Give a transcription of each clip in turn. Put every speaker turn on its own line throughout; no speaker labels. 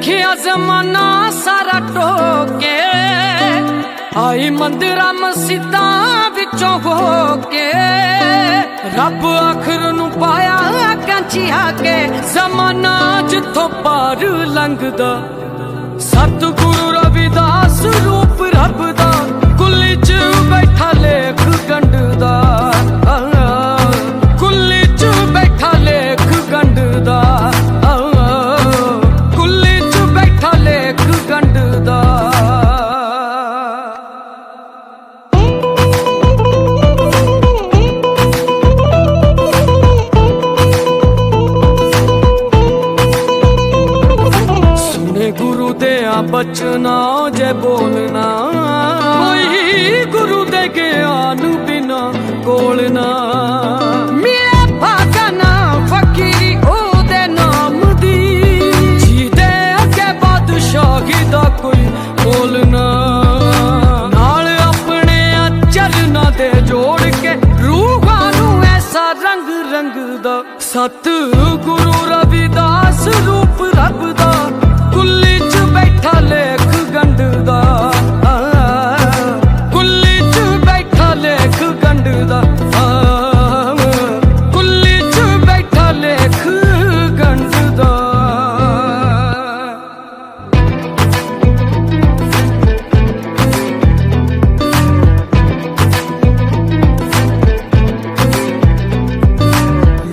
ਵੇਖਿਆ ਜ਼ਮਾਨਾ ਸਾਰਾ ਟੋਕੇ ਆਈ ਮੰਦਿਰਾਂ ਮਸਜਿਦਾਂ ਵਿੱਚੋਂ ਹੋ ਕੇ ਰੱਬ ਆਖਰ ਨੂੰ ਪਾਇਆ ਕਾਂਚੀਆ ਕੇ ਜ਼ਮਾਨਾ ਜਿੱਥੋਂ ਪਾਰ ਲੰਘਦਾ। ਸਤਿਗੁਰੂ ਬਚਨਾ ਜੇ ਬੋਲਣਾ। ਕੋਈ ਗੁਰੂ ਦੇ ਗਿਆਨ ਬਿਨਾ ਕੋਲਣਾ। ਭਾਗਨਾ ਫਕੀਰੀ ਉਹਦੇ ਨਾਮ ਦੀ। ਅੱਗੇ ਬਾਦਸ਼ਾਹੀ ਦਾ ਕੋਈ ਬੋਲਣਾ। ਨਾਲ ਆਪਣੇ ਚਰਨਾਂ ਦੇ ਜੋੜ ਕੇ ਰੂਹਾਂ ਨੂੰ ਐਸਾ ਰੰਗ ਰੰਗ ਦਾ। ਸਤ ਗੁਰੂ ਰਵਿਦਾਸ ਰੂਪ ਰੱਬ ਦਾ ਕੁੱਲੀ ਬੈਠਾ ਲੇਖ ਗੰਢ ਦਾ ਕੁੱਲੀ ਚ ਬੈਠਾ ਲੇਖ ਗੰਢ ਦਾ ਕੁੱਲੀ ਚ ਬੈਠਾ ਲੇਖ ਗੰਢ ਦਾ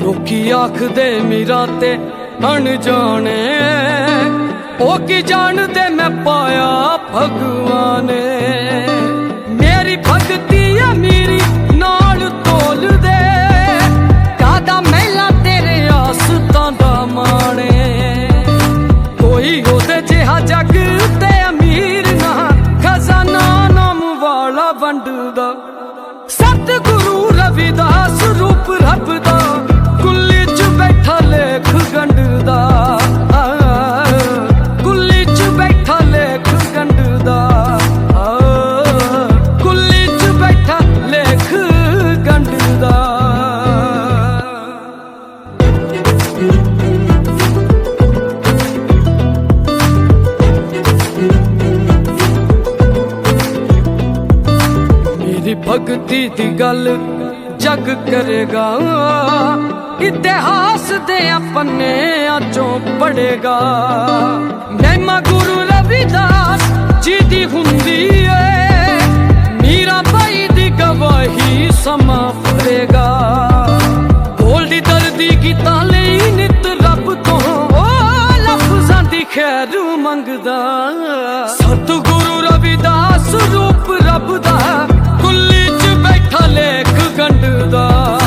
ਲੋਕੀ ਆਖਦੇ, ਮੀਰਾ ਤੇ ਅਣਜਾਣੇ ਉਹ ਕੀ ਜਾਣਦੇ ਮੈਂ ਪਾਇਆ ਭਗਵਾਨੇ? ਮੇਰੀ ਭਗਤੀ ਆ ਮੇਰੀ, ਨਾਲ ਤੋਲ ਦੇ। ਕਾਦਾ ਮੈਲਾ ਤੇਰੇ ਆਸਤਾਂ ਦਾ ਮਾਣੇ ਕੋਈ ਉਹਦੇ ਜਿਹਾ ਜੱਗ ਤੇ ਅਮੀਰ ਨਾ, ਖਜ਼ਾਨਾ ਨਾਮ ਵਾਲਾ ਵੰਡਦਾ। ਸਤਿਗੁਰੂ ਰਵਿਦਾਸ ਰੂਪ ਭਗਤੀ ਦੀ ਗੱਲ ਜਗ ਕਰੇਗਾ। ਇਤਿਹਾਸ ਦੇ ਪੰਨਿਆਂ ਚੋਂ ਪੜੇਗਾ। ਨੈਮਾ ਗੁਰੂ ਰਵਿਦਾਸ ਜੀ ਦੀ ਹੁੰਦੀ ਏ। ਮੀਰਾ ਭਾਈ ਦੀ ਗਵਾਹੀ ਸਮਾ ਫਰੇਗਾ ਬੋਲ ਦੀ ਦਰਦੀ ਕੀਤਾ ਲਈ ਨਿਤ ਰੱਬ ਤੋਂ ਓ ਲਫ਼ਜ਼ਾਂ ਦੀ ਖੈਰ ਮੰਗਦਾ। ਸਤਿਗੁਰੂ ਰਵਿਦਾਸ ਰੂਪ ਰੱਬ ਦਾ Oh.